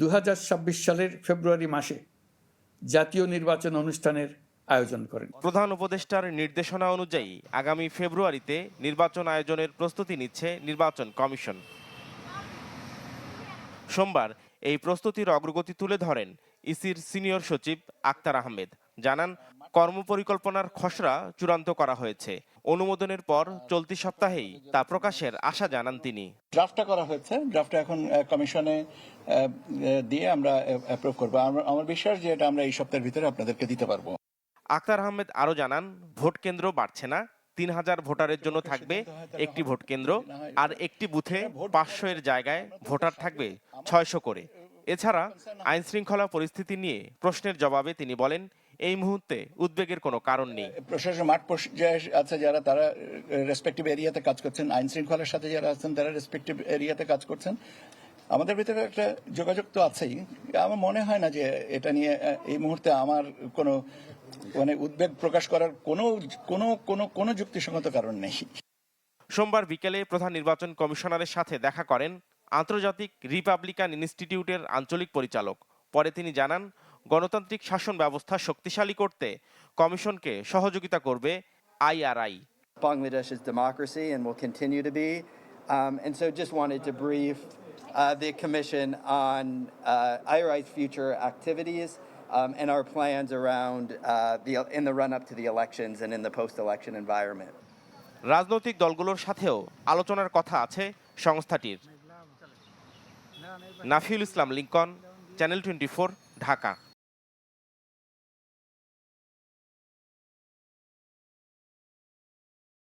দু সালের ফেব্রুয়ারি মাসে জাতীয় নির্বাচন অনুষ্ঠানের আয়োজন করেন। প্রধান উপদেষ্টার নির্দেশনা অনুযায়ী আগামী ফেব্রুয়ারিতে নির্বাচন আয়োজনের প্রস্তুতি নিচ্ছে নির্বাচন কমিশন। সোমবার এই প্রস্তুতির অগ্রগতি তুলে ধরেন ইসির সিনিয়র সচিব আক্তার আহমেদ। জানান কর্মপরিকল্পনার খসড়া চূড়ান্ত করা হয়েছে। অনুমোদনের পর চলতি সপ্তাহেই তা প্রকাশের আশা জানান তিনি। ড্রাফটটা করা হয়েছে। ড্রাফটটা এখন কমিশনে দিয়ে আমরা অ্যাপ্রুভ করব। আমার- বিশ্বাস যে এটা আমরা এই সপ্তাহের ভিতরে আপনাদেরকে দিতে পারব। আক্তার আহমেদ আরও জানান ভোট কেন্দ্র বাড়ছে না। তিন হাজার ভোটারের জন্য থাকবে একটি ভোট কেন্দ্র আর একটি বুথে পাঁচশো এর জায়গায় ভোটার থাকবে ছয়শো করে। এছাড়া আইন শৃঙ্খলা পরিস্থিতি নিয়ে প্রশ্নের জবাবে তিনি বলেন এই মুহূর্তে উদ্বেগের কোনো কারণ নেই। প্রশাসন মাঠ পর্যায়ে আছে যারা তারা রেসপেক্টিভ এরিয়াতে কাজ করছেন। আইন শৃঙ্খলার সাথে যারা আছেন তারা রেসপেক্টিভ এরিয়াতে কাজ করছেন। আমাদের ভিতরে একটা যোগাযোগ তো আছেই। আমার মনে হয় না যে এটা নিয়ে এই মুহূর্তে আমার কোনো মানে উদ্বেগ প্রকাশ করার কোনো কোনো কোনো কোনো যুক্তিসঙ্গত কারণ নেই। সোমবার বিকেলে প্রধান নির্বাচন কমিশনারের সাথে দেখা করেন আন্তর্জাতিক রিপাবলিকান ইনস্টিটিউটের আঞ্চলিক পরিচালক। পরে তিনি জানান গণতান্ত্রিক শাসন ব্যবস্থা শক্তিশালী করতে কমিশনকে সহযোগিতা করবে IRI Bangladesh's democracy and will continue to be. Um, and so just wanted to brief uh, the Commission on uh, IRI's future activities um, and our plans around uh, the, in the run up to the elections and in the post election environment. রাজনৈতিক দলগুলোর সাথেও আলোচনার কথা আছে সংস্থাটির Nafiul Islam Lincoln channel twenty Dhaka